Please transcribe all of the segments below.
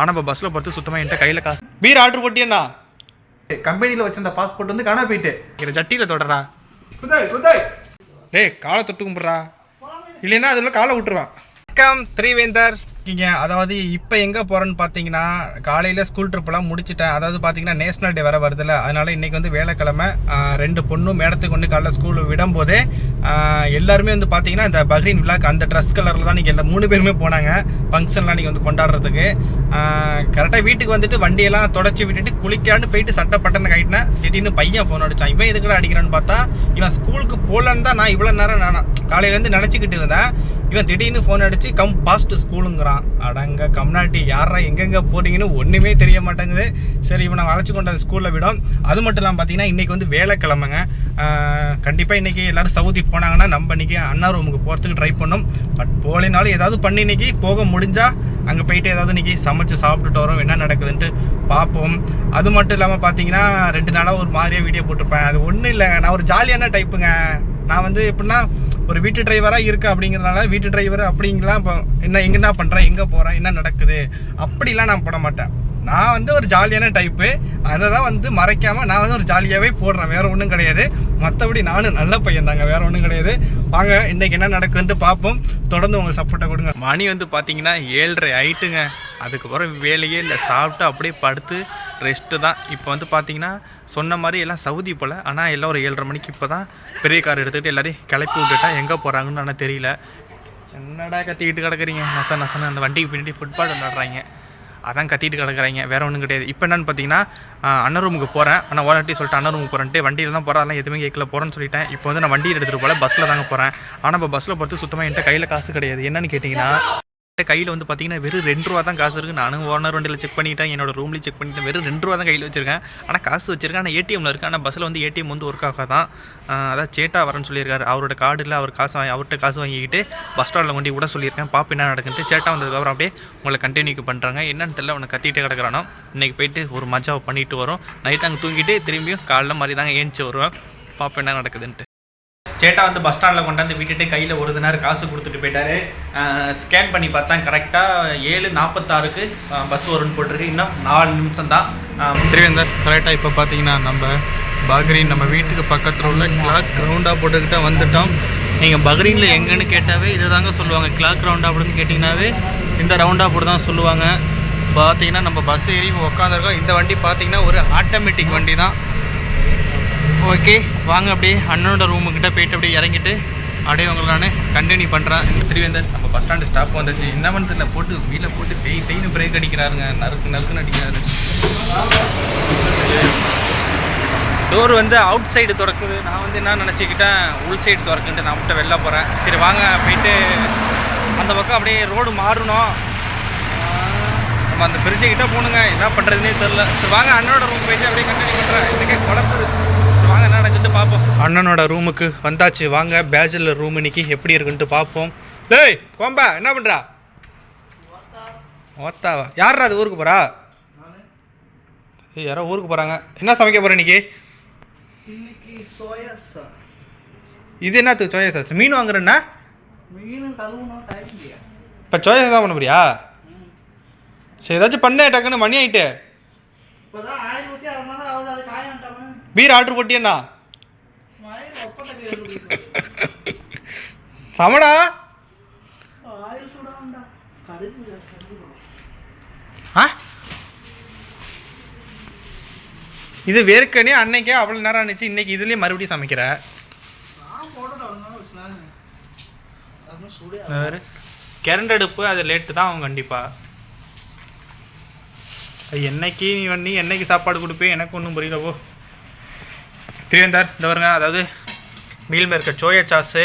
ஆனால் இப்போ பஸ்ஸில் பார்த்து சுத்தமாக என்கிட்ட கையில் காசு பீர் ஆர்டர் போட்டியண்ணா. கம்பெனியில் வச்சிருந்த பாஸ்போர்ட் வந்து காணா போயிட்டு. இதை ஜட்டியில் தொடரா. குதாய் குதாய். டேய் காலை தொட்டு கும்பிட்றா. இல்லைன்னா அதில் காலை விட்டுருவான் வணக்கம் திரிவேந்தர் இருக்கீங்க அதாவது இப்போ எங்கே போகிறேன்னு பார்த்தீங்கன்னா காலையில் ஸ்கூல் ட்ரிப்லாம் முடிச்சிட்டேன். அதாவது பார்த்தீங்கன்னா நேஷனல் டே வர வருதுல்ல. அதனால் இன்றைக்கி வந்து வேலைக்கிழமை. ரெண்டு பொண்ணும் மேடத்துக்கு கொண்டு காலைல ஸ்கூல் விடும்போதே எல்லாருமே வந்து பார்த்தீங்கன்னா இந்த பஹ்ரீன் விழாக்கு அந்த ட்ரெஸ் கலரில் தான் நீங்கள் எல்லா மூணு பேருமே போனாங்க. ஃபங்க்ஷன்லாம் நீங்கள் வந்து கொண்டாடுறதுக்கு. கரெக்டாக வீட்டுக்கு வந்துட்டு வண்டியெல்லாம் தொடச்சி விட்டுட்டு குளிக்கலான்னு போயிட்டு சட்டை பட்டனை கட்டினேன் திடீர்னு பையன் ஃபோன் அடித்தான் இவன் எதுக்குடா அடிக்கிறான்னு பார்த்தா இவன் ஸ்கூலுக்கு போகலன்னு தான் நான் இவ்வளோ நேரம் நான் காலையிலேருந்து நினச்சிக்கிட்டு இருந்தேன். இவன் திடீர்னு ஃபோன் அடித்து கம் பாஸ்ட் ஸ்கூலுங்கிறான் அடங்க கம்நாட்டி யாரா எங்கெங்கே போறீங்கன்னு ஒன்றுமே தெரிய மாட்டேங்குது. சரி இவனை அழைச்சி கொண்டு அந்த ஸ்கூலில் விடும். அது மட்டும் இல்லாமல் பார்த்தீங்கன்னா இன்றைக்கி வந்து வேலைக்கிழமைங்க. கண்டிப்பாக இன்றைக்கி எல்லாரும் சவுதி போனாங்கன்னா நம்ம இன்றைக்கி அண்ணா ரூமுக்கு போகிறதுக்கு ட்ரை பண்ணோம். பட் போகலைனாலும் ஏதாவது பண்ணி இன்னைக்கு. போக முடிஞ்சால் அங்கே போயிட்டு ஏதாவது இன்னைக்கு சமைச்சு சாப்பிட்டுட்டு வரோம் என்ன நடக்குதுன்ட்டு பார்ப்போம். அது மட்டும் இல்லாமல் பார்த்தீங்கன்னா ரெண்டு நாளாக ஒரு மாதிரியே வீடியோ போட்டிருப்பேன். அது ஒன்றும் இல்லைங்க நான் ஒரு ஜாலியான டைப்புங்க நான் வந்து எப்படின்னா ஒரு வீட்டு டிரைவராக இருக்கேன் அப்படிங்கிறதுனால வீட்டு டிரைவர் அப்படிங்கலாம் இப்போ என்ன எங்கே என்ன பண்ணுறேன் எங்கே போகிறேன் என்ன நடக்குது அப்படிலாம் நான் போட மாட்டேன். நான் வந்து ஒரு ஜாலியான டைப்பு அதை தான் வந்து மறைக்காமல் நான் வந்து ஒரு ஜாலியாகவே போடுறேன். வேறு ஒன்றும் கிடையாது. மற்றபடி நானும் நல்ல பையன் தாங்க. வேறு ஒன்றும் கிடையாது. வாங்க இன்றைக்கி என்ன நடக்குதுன்ட்டு பார்ப்போம் தொடர்ந்து உங்களுக்கு சப்போர்ட்டை கொடுங்க. மணி வந்து பார்த்தீங்கன்னா ஏழரை ஆயிட்டுங்க. அதுக்கப்புறம் வேலையே இல்லை. சாப்பிட்டு அப்படியே படுத்து ரெஸ்ட்டு தான். இப்போ வந்து பார்த்தீங்கன்னா சொன்ன மாதிரி எல்லாம் சவுதி போல். ஆனால் எல்லாம் ஒரு ஏழரை மணிக்கு இப்போ தான் பெரிய கார் எடுத்துக்கிட்டு எல்லாரையும் கிளப்பி விட்டுட்டா எங்கே போகிறாங்கன்னு ஆனால் தெரியல. என்னடா கத்திக்கிட்டு கிடக்குறீங்க? நச நசன்னு அந்த வண்டிக்கு பின்னாடி ஃபுட்பால் விளாட்றாங்க அதான் கத்திட்டு கிடக்குறாங்க. வேறு ஒன்றும் கிடையாது. இப்போ என்னென்னு பார்த்தீங்கன்னா ஆஹ், அண்ணன் ரூமுக்கு போகிறேன் ஆனால் ஓனர்ட்டி சொல்லிட்டு அண்ணன் ரூமுக்கு போகிறேன்ட்டு வண்டியில் தான் போகிறேன் அதெல்லாம் எதுவுமே கேட்கல. போகிறேன்னு சொல்லிட்டேன். இப்போ வந்து நான் வண்டியில் எடுத்துகிட்டு போகல பஸ்ஸில் தாங்க போகிறேன் ஆனால் இப்போ பஸ்ஸில் பொறுத்து சுத்தமாக என்கிட்ட கையில் காசு கிடையாது. என்னென்னு கேட்டிங்கன்னா கையில் வந்து பார்த்தீங்கன்னா வெறும் ரெண்டு ரூபா தான் காசு இருக்குது நானும் ஓனர் வண்டியில் செக் பண்ணிட்டேன். என்னோட ரூம்லேயும் செக் பண்ணிட்டேன். வெறும் ரெண்டு ரூபா தான் கையில் வச்சிருக்கேன். ஆனால் காசு வச்சிருக்கேன். ஆனால் ஏடிஎம்ல இருக்குது ஆனால் பஸ்ஸில் வந்து ஏடிஎம் வந்து ஒர்க் ஆக தான் அதான் சேட்டா வரேன்னு சொல்லியிருக்காரு. அவரோட கார்டு இல்லை. அவர் காசு வாங்கி அவர்கிட்ட காசு வாங்கிக்கிட்டு பஸ் ஸ்டாண்டில் கொண்டு விட சொல்லியிருக்கேன். பாப்பு என்ன நடக்குன்ட்டு சேட்டா வந்ததுக்கப்புறம் அப்படியே உங்களை கண்டினியூ பண்ணுறாங்க என்னன்னு தெரியல. அவனை கத்திக்கிட்டே கிடக்கிறானோ? இன்றைக்கி போயிட்டு ஒரு மஜாவை பண்ணிட்டு வரோம். நைட் அங்கே தூங்கிட்டு திரும்பியும் காலைல மாதிரி தாங்க ஏஞ்சி வருவேன். பாப்பு என்ன நடக்குதுன்ட்டு. சேட்டா வந்து பஸ் ஸ்டாண்டில் கொண்டாந்து விட்டுட்டு கையில் ஒரு தினார் காசு கொடுத்துட்டு போயிட்டாரு. ஸ்கேன் பண்ணி பார்த்தா கரெக்டாக ஏழு நாற்பத்தாறுக்கு பஸ் வரும்னு போட்டிருக்கு. இன்னும் நாலு நிமிஷம் தான். திருவேந்தர் கரெக்டாக இப்போ பார்த்தீங்கன்னா நம்ம பக்ரீன் நம்ம வீட்டுக்கு பக்கத்தில் உள்ள கிளாக் கிரவுண்டாக போட்டுக்கிட்ட வந்துட்டோம். நீங்கள் பக்ரீனில் எங்கேன்னு கேட்டாவே இதை தாங்க சொல்லுவாங்க கிளாக் ரவுண்டாக அப்படின்னு கேட்டிங்கனாவே இந்த ரவுண்டாக போட்டு தான் சொல்லுவாங்க. பார்த்தீங்கன்னா நம்ம பஸ் ஏறி உட்காந்துருக்கோம் இந்த வண்டி பார்த்தீங்கன்னா ஒரு ஆட்டோமேட்டிக் வண்டி தான் ஓகே வாங்க அப்படியே அண்ணனோட ரூமுக்கிட்ட போயிட்டு அப்படியே இறங்கிட்டு அப்படியே உங்களை நான் கண்டினியூ பண்ணுறேன் திருவேந்தர் நம்ம பஸ் ஸ்டாண்டு ஸ்டாப் வந்துச்சு. என்ன பண்ணுறதுல போட்டு வீட்டில் போட்டு பெய் பெய்னு பிரேக் அடிக்கிறாருங்க. நறுக்கு நறுக்குன்னு அடிக்கிறாரு. டோர் வந்து அவுட் சைடு திறக்குது. நான் வந்து என்ன நினச்சிக்கிட்டேன்? உள் சைடு திறக்குன்ட்டு நான் மட்டும் வெளில போகிறேன் சரி வாங்க. போயிட்டு அந்த பக்கம் அப்படியே ரோடு மாறணும். நம்ம அந்த பிரிட்ஜு கிட்டே போகணுங்க என்ன பண்ணுறதுனே தெரில சரி வாங்க. அண்ணனோட ரூம் போயிட்டு அப்படியே கண்டினியூ பண்ணுறேன் இதுக்கே குழப்பம். இருக்குது என்ன நடக்குதுன்னு பார்ப்போம். அண்ணனோட ரூமுக்கு வந்தாச்சு. வாங்க பேச்சுலர் ரூம் இன்னைக்கு எப்படி இருக்குன்ட்டு பார்ப்போம். டேய் கோம்பா என்ன பண்ணுறா ஓத்தாவா? யாரா அது ஊருக்கு போகிறா ஏய் யாரோ ஊருக்கு போகிறாங்க என்ன சமைக்க போகிற இன்னைக்கு? இன்னைக்கு சோயா சார் இது என்னத்து சோயா சாஸ் மீன் வாங்குறேன்னா? இப்போ சோயா சாஸ் தான் பண்ண போறியா? சரி ஏதாச்சும் பண்ணு டக்குன்னு மணி ஆயிட்டு. பீர் ஆர்டர் போட்டியண்ணா. சமடா. ஆ? இது வேர்க்கனே அன்னைக்கே அவ்வளோ நேரம் ஆனிச்சு இன்னைக்கு இதுலேயே மறுபடியும் சமைக்கிற? நான் கரண்ட் அடுப்பு அது லேட்டு தான் அவங்க கண்டிப்பாக என்னைக்கு நீ வந்து என்னைக்கு சாப்பாடு கொடுப்பேன் எனக்கு ஒன்றும் புரியல போ. திருவேந்தர் இந்த வருங்க அதாவது மீல் இருக்க சோயா சாஸு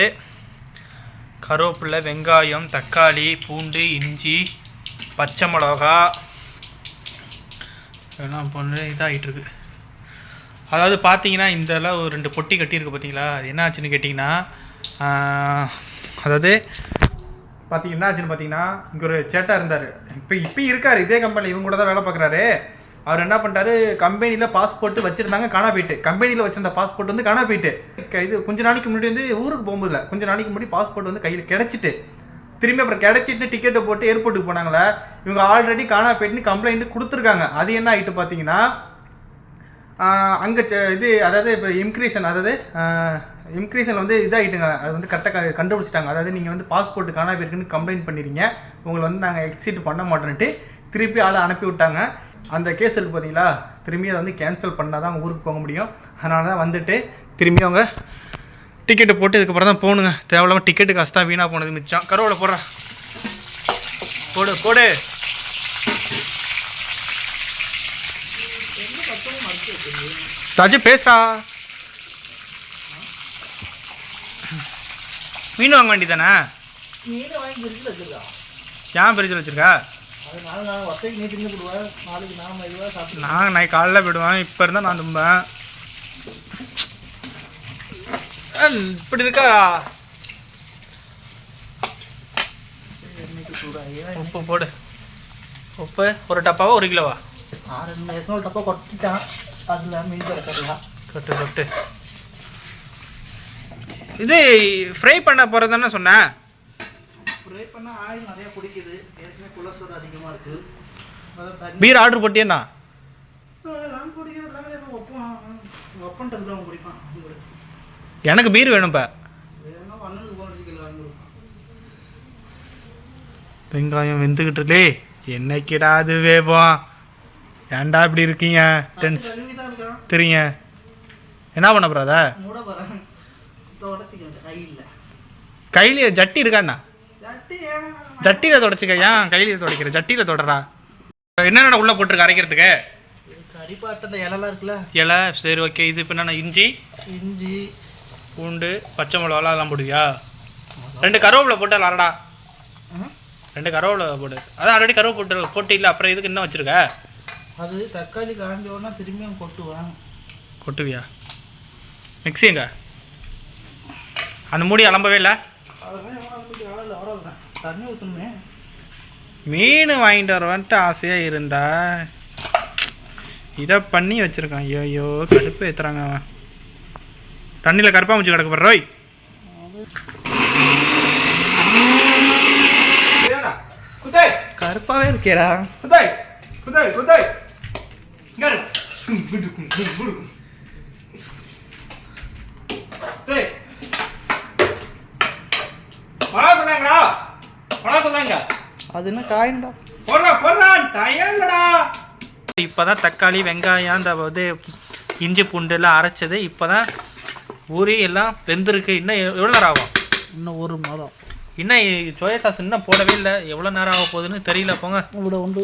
கருவேப்பிலை வெங்காயம் தக்காளி பூண்டு இஞ்சி பச்சை மிளகா எல்லாம் பொண்ணு இதாகிட்டுருக்கு அதாவது பார்த்தீங்கன்னா இந்த ஒரு ரெண்டு பொட்டி கட்டியிருக்கு பார்த்தீங்களா அது என்ன ஆச்சுன்னு கேட்டிங்கன்னா அதாவது பார்த்தீங்க என்ன ஆச்சுன்னு பார்த்தீங்கன்னா இங்கே ஒரு சேட்டா இருந்தார். இப்போ இப்போ இருக்கார் இதே கம்பெனியில் இவங்க கூட தான் வேலை பார்க்குறாரு. அவர் என்ன பண்ணிட்டாரு? கம்பெனியில் பாஸ்போர்ட் வச்சுருந்தாங்க காணா போயிட்டு கம்பெனியில் வச்சிருந்த பாஸ்போர்ட் வந்து காணா போயிட்டு இது கொஞ்ச நாளைக்கு முன்னாடி வந்து ஊருக்கு போகும்போதுல கொஞ்ச நாளைக்கு முன்னாடி பாஸ்போர்ட் வந்து கையில் கிடச்சிட்டு. திரும்பி அப்புறம் கிடைச்சிட்டு டிக்கெட்டை போட்டு ஏர்போர்ட்டுக்கு போனாங்களே இவங்க ஆல்ரெடி காணா போயிட்டுன்னு கம்ப்ளைண்ட் கொடுத்துருக்காங்க. அது என்ன ஆகிட்டு பார்த்தீங்கன்னா அங்கே இது அதாவது இப்போ இம்க்ரீஷன் அதாவது இம்க்ரீஷன் வந்து இதாகிட்டுங்க அது வந்து கரெக்டாக கண்டுபிடிச்சிட்டாங்க. அதாவது நீங்கள் வந்து பாஸ்போர்ட் காணா போயிருக்குன்னு கம்ப்ளைண்ட் பண்ணிடுறீங்க உங்களை வந்து நாங்கள் எக்ஸிட் பண்ண மாட்டோன்ட்டு திருப்பி ஆளை அனுப்பி விட்டாங்க அந்த கேஸ் இருக்கு பார்த்தீங்களா திரும்பி அதை வந்து கேன்சல் பண்ணால் தான் ஊருக்கு போக முடியும். அதனால தான் வந்துட்டு திரும்பி அவங்க டிக்கெட்டு போட்டு இதுக்கப்புறம் தான் போகணுங்க. தேவையில்லாமல் டிக்கெட்டு காசு தான் வீணாக போனது மிச்சம். கருவில் போடுறேன் போடு போடு. ராஜு பேசுறா மீன் வாங்க வேண்டியதானே இருக்குதா ஏன் பிரிட்ஜில் வச்சிருக்கா? அதனால நான் ஒத்தைக்கு நீ தின்னு நாளைக்கு சாப்பிட்டு நான் நான் காலைல போயிடுவேன் இப்போ இருந்தால் நான் தும்பேன். இப்படி இருக்கா? உப்பு போடு. உப்பு ஒரு டப்பாவா ஒரு கிலோவா? நான் ரெண்டு எத்தனை டப்பா கொட்டிட்டான். அதில் மீன் கிடக்கலாம் கொட்டு கொட்டு. இது ஃப்ரை பண்ண போகிறது தானே சொன்னேன். ஃப்ரை பண்ண ஆயில் நிறைய பிடிக்குது ஏற்கனவே கொலஸ்ட்ரால் அதிகமாக இருக்குது பீர் ஆர்டர் போட்டியண்ணா நான் குடிக்கிறது எல்லாமே ஒப்பம் ஒப்பன்ட்டு தான் குடிப்பான் எனக்கு பீர் வேணும் கொடுப்பான் வெங்காயம் வெந்துக்கிட்டு இருக்கே. என்னைக்கிடா அது வேவோம் ஏன்டா இப்படி இருக்கீங்க? டென்ஸ் தெரியுங்க. என்ன பண்ண போறாத கையில். ஜட்டி இருக்காண்ணா ஜட்டியில் தொடச்சிக்க ஏன் கையில துடைக்கிற? ஜட்டியில் தொடரா என்னென்ன உள்ள போட்டிருக்க அரைக்கிறதுக்கு? கறிப்பாட்டு அந்த இலலாம் இருக்குல்ல? இலை சரி ஓகே இது இப்போ என்னென்ன இஞ்சி. இஞ்சி. பூண்டு பச்சை மிளகாலாம் அதெல்லாம் போடுவியா ரெண்டு கருவேப்பிலை போட்டு அரடா. ம், ரெண்டு கருவேப்பிலை போடு. அதான் ஆல்ரெடி கருவேப்பிலை போட்டு போட்டு இல்லை அப்புறம் இதுக்கு என்ன வச்சிருக்க? அது தக்காளி காஞ்ச உடனே திரும்பியும் கொட்டுவேன். கொட்டுவியா? மிக்ஸிங்க அந்த மூடி அலம்பவே இல்லை? அதெல்லாம் வரல தண்ணி ஊற்றணுமே மீன் வாங்கிட்டு வரவன்ட்டு ஆசையாக இருந்தா. இதை பண்ணி வச்சிருக்கான். ஐயோ கடுப்பு ஏத்துறாங்க அவன். தண்ணியில் கருப்பாம்பூச்சி கிடக்க போகிற ரோய். குத்தாய் கருப்பாகவே இருக்கேடா. குத்தாய் குத்தாய் வளா சொன்னாங்கடா சொன்னாங்க அது என்ன காயின்டா? போடுறா போடுறா டயர்லடா இப்போதான் தக்காளி வெங்காயம் அந்த இது இஞ்சி பூண்டு எல்லாம் அரைச்சது. இப்போதான் ஊறி எல்லாம் வெந்திருக்கு. இன்னும் எவ்- எவ்வளோ நேரம் ஆகும்? இன்னும் ஒரு மாதம். இன்னும் சோயா சாஸ் இன்னும் போடவே இல்லை. எவ்வளோ நேரம் ஆக போகுதுன்னு தெரியல. போங்க. இவ்வளோ உண்டு.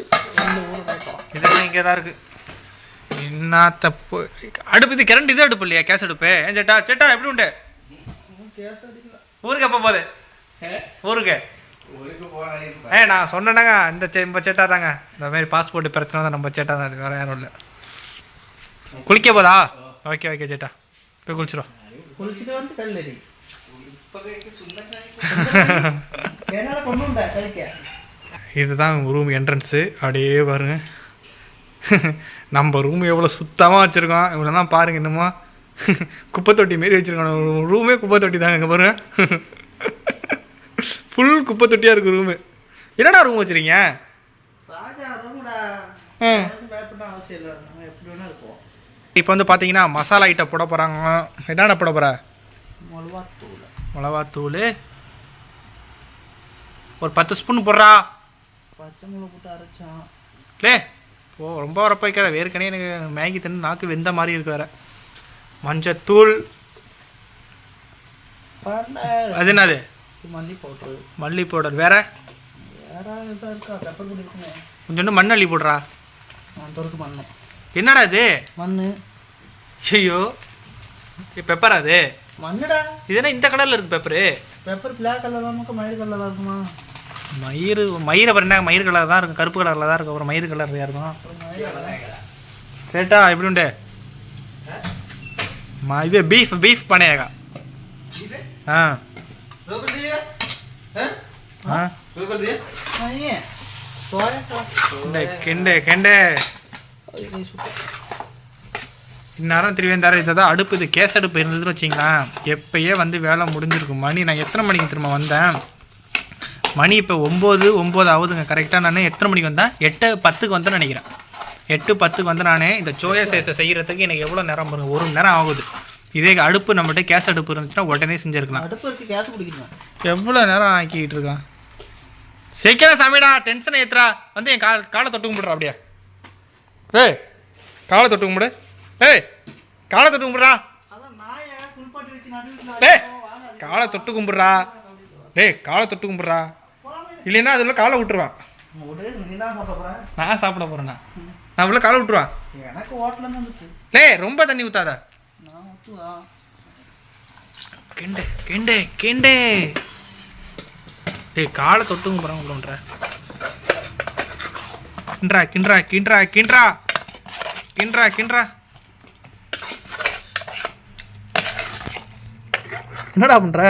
இதெல்லாம் இங்கே தான் இருக்கு. என்ன தப்பு. அடுப்பு இது கரண்ட் இது அடுப்பு இல்லையா? கேஸ் அடுப்பு. ஏன் சேட்டா சேட்டா எப்படி உண்டு? ஊருக்கு எப்போ போகுது? ஊருக்கு. ஏ நான் சொன்னேனாங்க இந்த சே நம்ம சேட்டா தாங்க. இந்த மாதிரி பாஸ்போர்ட் பிரச்சனை தான் நம்ம சேட்டா தான். அது வேறு யாரும் இல்லை. குளிக்க போதா? ஓகே ஓகே சேட்டா போய் குளிச்சிடும் குளிச்சுட்டு வந்து கல்லடி. இதுதான் ரூம் என்ட்ரன்ஸு அப்படியே பாருங்க. நம்ம ரூம் எவ்வளோ சுத்தமாக வச்சுருக்கோம். இவ்வளோதான் பாருங்க என்னமோ குப்பை தொட்டி மாரி வச்சுருக்கோம். ரூமே குப்பை தொட்டி தாங்க இங்கே பாருங்க. ஃபுல் குப்பை தொட்டியாக இருக்கு ரூமு என்னடா ரூம் வச்சுருக்கீங்க? இப்போ வந்து பார்த்தீங்கன்னா மசாலா ஐட்டம் போட போகிறாங்க என்னென்ன போட போகிற மிளகாத்தூள். மிளகாத்தூள். ஒரு பத்து ஸ்பூன் போடுறா. பச்சை மிளகா போட்டு அரைச்சான் லே ஓ ரொம்ப வரப்ப வைக்காத வேர்க்கனே எனக்கு மேகி தின்னு நாக்கு வெந்த மாதிரி இருக்கு வேற. மஞ்சத்தூள். அது என்னது? மல்லி பவுட்ரு மல்லி பவுடர் வேற? வேற இதாக இருக்கா? பெப்பர் பொடி இருக்குமே. கொஞ்சோண்டு மண்ணள்ளி போடுறா. நான் தொருக்கு மண்ணு. என்னடா இது? மண் ஐயோ பெப்பரா அது மண்ணுடா. இது என்ன இந்த கலரில் இருக்கு பெப்பரு பெப்பர் பிளாக் கலர் நமக்கு மயில் கலராக இருக்குமா? மயிர் மயிரை அப்புறம் என்ன மயிர் கலர் தான் இருக்கும். கருப்பு கலரில் தான் இருக்கும். அப்புறம் மயிர் கலர் இருக்கும் சேட்டா எப்படி உண்டு? மா இது பீஃப் பீஃப் பனையகா. ஆ. கெண்டே கெண்டே ஐயே, சூப்பர் இந்நேரம் திருவேந்தாரம் இதை தான் அடுப்பு இது கேஸ் அடுப்பு இருந்ததுன்னு வச்சிங்களேன் எப்பயே வந்து வேலை முடிஞ்சிருக்கும். மணி நான் எத்தனை மணிக்கு திரும்ப வந்தேன்? மணி இப்போ ஒம்பது ஒம்பது ஆகுதுங்க. கரெக்டாக நான் எத்தனை மணிக்கு வந்தேன்? எட்டு பத்துக்கு வந்தேன்னு நினைக்கிறேன். எட்டு பத்துக்கு வந்து நான் இந்த சோயா சேஸை செய்கிறதுக்கு எனக்கு எவ்வளோ நேரம் பாருங்க. ஒரு மணி நேரம் ஆகுது. இதே அடுப்பு நம்மகிட்ட கேஸ் அடுப்பு இருந்துச்சுன்னா உடனே செஞ்சுருக்கலாம். அடுப்பு இருக்கு கேஸ் குடிக்கணும்? எவ்வளோ நேரம் ஆக்கிட்டு இருக்கான்? சீக்கிரம் சாமிடா டென்ஷனை ஏத்துறா. வந்து என் கால் காலை தொட்டு கும்பிடுறா அப்படியே. ஏய் காலை தொட்டு கும்பிடு. ஏய் காலை தொட்டு கும்பிடுறா. டேய் காலை தொட்டு கும்பிடுறா. டேய் காலை தொட்டு கும்பிடுறா. இல்லைன்னா அதில் காலை விட்டுருவான் நான் சாப்பிட போகிறேண்ணா நான் உள்ள காலை விட்டுருவான் எனக்கு டேய் ரொம்ப தண்ணி ஊத்துவா கெண்டே கெண்டே கெண்டே. டேய் காலை தொட்டு கும்பிட்றான் உள்ளன்ற. கிண்ட்ரா கிண்ட்ரா கிண்ட்ரா கிண்ட்ரா கிண்ட்ரா கிண்ட்ரா என்னடா பண்ற?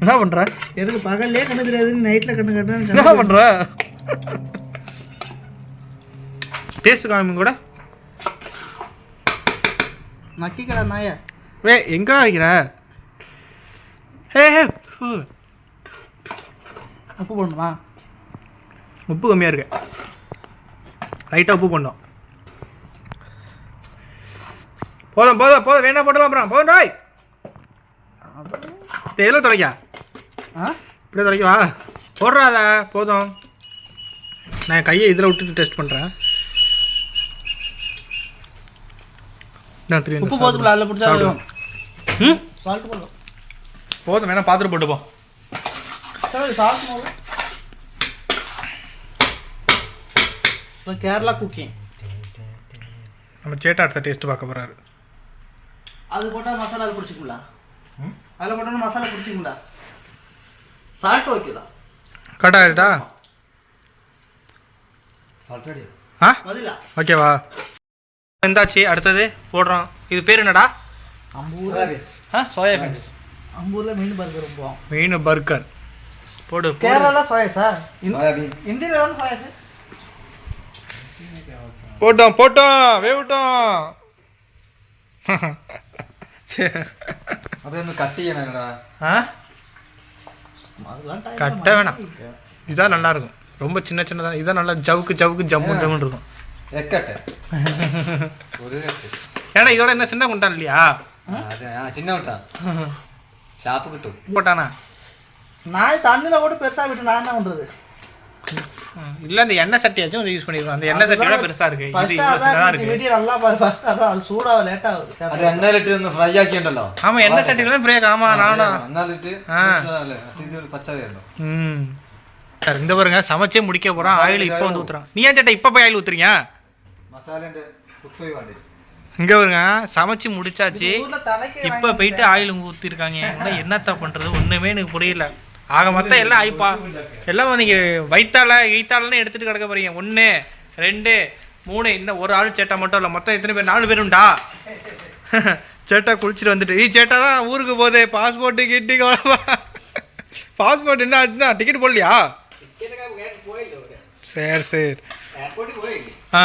என்ன பண்ற? எதுக்கு பகல்லே கண்ணு தெரியாது நைட்ல கண்ணு என்ன கட்டு பண்ற? டேஸ்ட் காமி கூட. நக்கிக்கடா நாய. வே எங்கடா வைக்கிற ஹே ஹே. உப்பு போடணுமா? உப்பு கம்மியாக இருக்கு. லைட்டாக உப்பு பண்ணோம் போதும் போதும் போதும். வேணா போட்டுலாம் அப்புறம். போதும் டாய். எதில் துடைக்கா. ஆ? இப்படியே துடைக்கவா? போடுறாத. போதும். நான் கையை இதில் விட்டுட்டு டெஸ்ட் பண்ணுறேன் உப்பு போதுங்களா அதில் பிடிச்சா ம்? சால்ட் போதும் போதும் வேணா பார்த்துட்டு போட்டுப்போம் சரி சால்ட் கேரளா குக்கிங் நம்ம சேட்டா அடுத்த டேஸ்ட் பார்க்க போகிறாரு அது போட்டால் மசாலா அதில் பிடிச்சிங்களா அதில் போட்டோன்னா மசாலா பிடிச்சிங்களா சால்ட் ஓகேதா கரெக்டாக ஆகிட்டா ஆ? ஓகேவா இருந்தாச்சு அடுத்தது போடுறோம். இது பேர் என்னடா? அம்பூர் ஆ சோயா மீன் பர்கர் போவோம் பர்கர் போடு கேரளா சோயா சார் போட்டோம் போட்டோம் வேவிட்டோம் ஆ? கட்ட வேணாம். இதான் நல்லா இருக்கும் ரொம்ப சின்ன சின்னதாக இதான் நல்லா ஜவுக்கு ஜவுக்கு ஜம்மு ஜம்முன்னு இருக்கும் ஏன்னா இதோட என்ன சின்ன குண்டான் இல்லையா? போட்டானா நாய் தண்ணியில் கூட பெருசாக விட்டு நான் இந்த எண்ணெய் சட்டியாச்சும் யூஸ் பண்ணிருக்கோம் அந்த எண்ணெய் சட்டியோட பெருசாக இருக்கு இருக்கு எண்ணெய் லிட்டர் வந்து ஃப்ரை எண்ணெய் சட்டியில் தான் பிரேக் ஆமாம் நானும் எண்ணெய் லிட்டர் ஆ இது சார் இந்த பாருங்க சமைச்சே முடிக்க போறான் ஆயில் இப்ப வந்து ஊத்துறான் நீ ஏன் சட்டை இப்ப போய் ஆயில் ஊற்றுறீங்க இங்க பாருங்க சமைச்சு முடிச்சாச்சு. இப்போ போயிட்டு ஆயில் ஊற்றிருக்காங்க என்னத்த பண்றது? ஒண்ணுமே எனக்கு புரியல. ஆக மொத்தம் எல்லாம் ஆயிப்பா. எல்லாம் நீங்க வைத்தால கைத்தாலன்னு எடுத்துட்டு கிடக்க போறீங்க. ஒன்று ரெண்டு மூணு இன்னும் ஒரு ஆள் சேட்டா மட்டும் இல்லை. மொத்தம் எத்தனை பேர்? நாலு பேரும்டா சேட்டா குளிச்சுட்டு வந்துட்டு. ஈ சேட்டா தான் ஊருக்கு போகுது பாஸ்போர்ட்டு கிட்டி பாஸ்போர்ட் என்ன ஆச்சுன்னா டிக்கெட் போடலையா? சரி சரி. ஆ.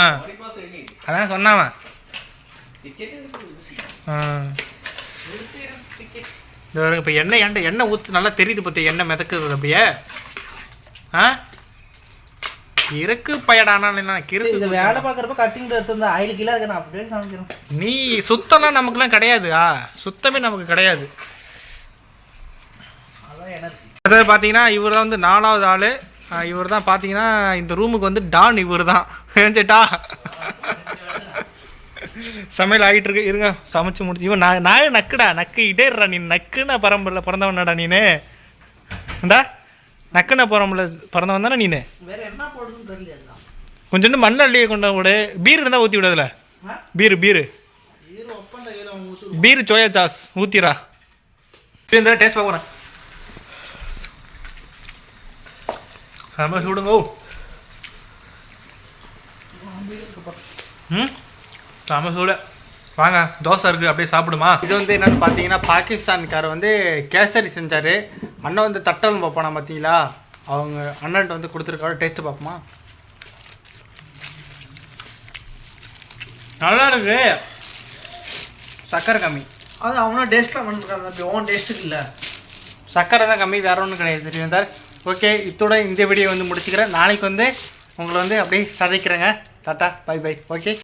அதான் சொன்னாவன் இந்த இப்போ எண்ணெய் எண்ணெய் எண்ணெய் ஊற்று நல்லா தெரியுது பற்றி எண்ணெய் மிதக்குது அப்படியே? ஆ? கிறுக்கு பயடானா என்ன இந்த கிறுக்கு வேலை பார்க்குறப்ப கட்டிங் எடுத்து ஆயில் கீழே இருக்கு நான் அப்படியே சமைக்கிறேன். நீ சுத்தம்லாம் நமக்குலாம் கிடையாது ஆ. சுத்தமே நமக்கு கிடையாது. அதான் எனர்ஜி அதாவது பார்த்தீங்கன்னா இவர் தான் வந்து நாலாவது ஆள். இவர் தான் பார்த்தீங்கன்னா இந்த ரூமுக்கு வந்து டான் இவர் தான் ஏஞ்சேட்டா சமையல் ஆகிட்டு இருக்கு இருங்க சமைச்சு முடிச்சு. இவன் நான் நான் நக்குடா. நக்கு இடேறா நீ. நக்குன பரம்பரில் பிறந்தவனடா நீனு. இந்தா நக்குன பரம்பரில் பிறந்தவன் தானே நீனு. வேற என்ன போடுதுன்னு தெரியல அதுதான் கொஞ்சோண்டு மண் அள்ளியே கொண்டு விடு. பீர் இருந்தால் ஊற்றி விடாதுல? Beer beer. Beer soya sauce. ஊத்திரா இந்த டேஸ்ட் பார்க்குறேன் செம்ம சூடுங்க ஓ. ம்? செம்ம சூடு வாங்க தோசை இருக்குது அப்படியே சாப்பிடுமா? இது வந்து என்னன்னு பார்த்தீங்கன்னா பாகிஸ்தான்கார் வந்து கேசரி செஞ்சார். அண்ணன் வந்து தட்டல் பார்ப்பானா பார்த்தீங்களா அவங்க அண்ணன்ட்ட வந்து கொடுத்துருக்காரு. டேஸ்ட்டு பார்ப்போமா? நல்லா இருக்கு. சக்கரை கம்மி. அது அவனா டேஸ்ட்லாம் பண்ணிருக்காங்க அப்படி ஓன் டேஸ்ட்டுக்கு இல்லை. சக்கரை தான் கம்மி வேற ஒன்றும் கிடையாது தெரியும் சார். ஓகே இத்தோட இந்த வீடியோ வந்து முடிச்சுக்கிறேன். நாளைக்கு வந்து உங்களை வந்து அப்படியே சதைக்கிறேங்க டாட்டா பை பை. ஓகே.